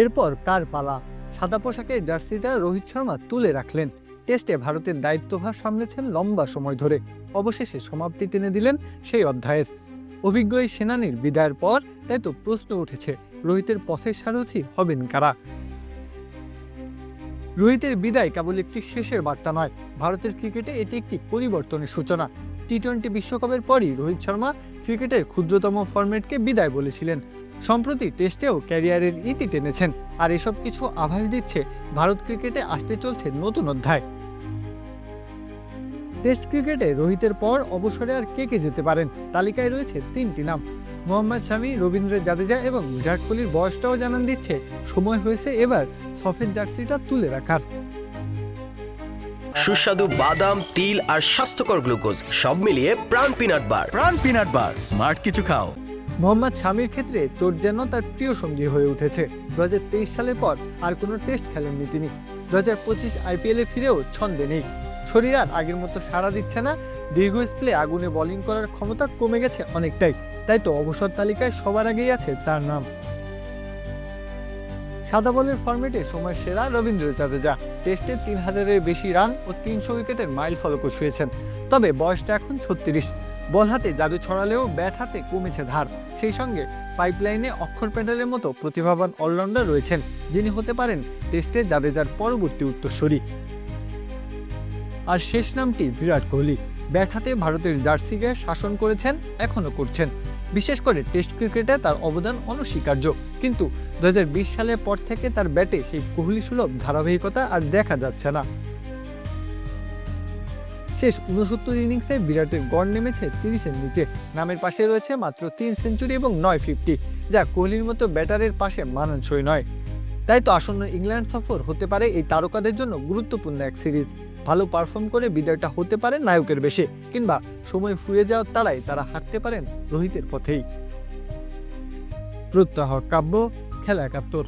এরপর কার পালা সাদা পোশাকের জার্সিটা রোহিত শর্মা তুলে রাখলেন। টেস্টে ভারতের দায়িত্বভার সামলেছেন লম্বা সময় ধরে। অবশেষে সমাপ্তি টেনে দিলেন সেই অধ্যায়ের অভিজ্ঞ এই সেনানির বিদায়ের পর তাই তো প্রশ্ন উঠেছে, রোহিতের পথের সারথি হবেন কারা? রোহিতের বিদায় কেবল একটি শেষের বার্তা নয়, ভারতের ক্রিকেটে এটি একটি পরিবর্তনের সূচনা। টি টোয়েন্টি বিশ্বকাপের পরই রোহিত শর্মা ক্রিকেটের ক্ষুদ্রতম ফরম্যাটকে বিদায় বলেছিলেন। সম্প্রতি টেস্টেও ক্যারিয়ারের ইতি টেনেছেন, আর এসব কিছু আভাস দিচ্ছে ভারত ক্রিকেটে আসতে চলছে নতুন অধ্যায়। টেস্ট ক্রিকেটে রোহিতের পর অবসরে আর কে কে যেতে পারেন, তালিকায় রয়েছে তিনটি নাম। মোহাম্মদ শামি, রবীন্দ্র জাদেজা এবং বিরাট কোহলির বয়সটাও জানান দিচ্ছে, সময় হয়েছে এবার সফেদ জার্সিটা তুলে রাখার। সুস্বাদু বাদাম তিল আর স্বাস্থ্যকর গ্লুকোজ সব মিলিয়ে প্রাণ পিনাট বার। প্রাণ পিনাট বার স্মার্ট কিছু খাও। মোহাম্মদ শামির ক্ষেত্রে চোট যেন তার প্রিয় সঙ্গী হয়ে উঠেছে। দুহাজার তেইশ সালের পর আর কোনো টেস্ট খেলেননি তিনি। দু হাজার পঁচিশ আইপিএলে ফিরেও ছন্দে নেই। শরীর আর আগের মতো সাড়া দিচ্ছে না। দীর্ঘ স্প্লে আগুনে বোলিং করার ক্ষমতা কমে গেছে অনেকটাই। তাই তো অবসর তালিকায় সবার আগেই আছে তার নাম। সাদা বলের ফরম্যাটে সময় সেরা রবীন্দ্র জাদেজা। টেস্টে তিন হাজারের বেশি রান ও তিনশো উইকেটের মাইল ফলকও ছুঁয়েছেন। তবে বয়সটা এখন ছত্রিশ। বল হাতে জাদু ছড়ালেও ব্যাট হাতে কমেছে ধার। সেই সঙ্গে পাইপলাইনে অক্ষর প্যান্ডেলের মতো প্রতিভাবান অলরাউন্ডার রয়েছেন, যিনি হতে পারেন টেস্টে জাদেজার পরবর্তী উত্তরসূরি। আর শেষ নামটি বিরাট কোহলি। ব্যাট হাতে ভারতের জার্সিকে শাসন করেছেন এখনও করছেন। বিশেষ করে টেস্ট ক্রিকেটে তার অবদান অনস্বীকার্য। কিন্তু দু হাজার বিশ সালের পর থেকে তার ব্যাটে সেই কোহলি সুলভ ধারাবাহিকতা আর দেখা যাচ্ছে না। শেষ উনসত্তর ইনিংসে বিরাটের গড় নেমেছে তিরিশের নিচে। নামের পাশে রয়েছে মাত্র তিন সেঞ্চুরি এবং নয় ফিফটি, যা কোহলির মতো ব্যাটারের পাশে মানানসই নয়। তাই তো আসন্ন ইংল্যান্ড সফর হতে পারে এই তারকাদের জন্য গুরুত্বপূর্ণ এক সিরিজ। ভালো পারফর্ম করে বিদায়টা হতে পারে নায়কের বেশে, কিংবা সময় ফুরিয়ে যাওয়ার তারাই তারা হাঁটতে পারেন রোহিতের পথেই। প্রত্যাহ কাব্য, খেলা একাত্তর।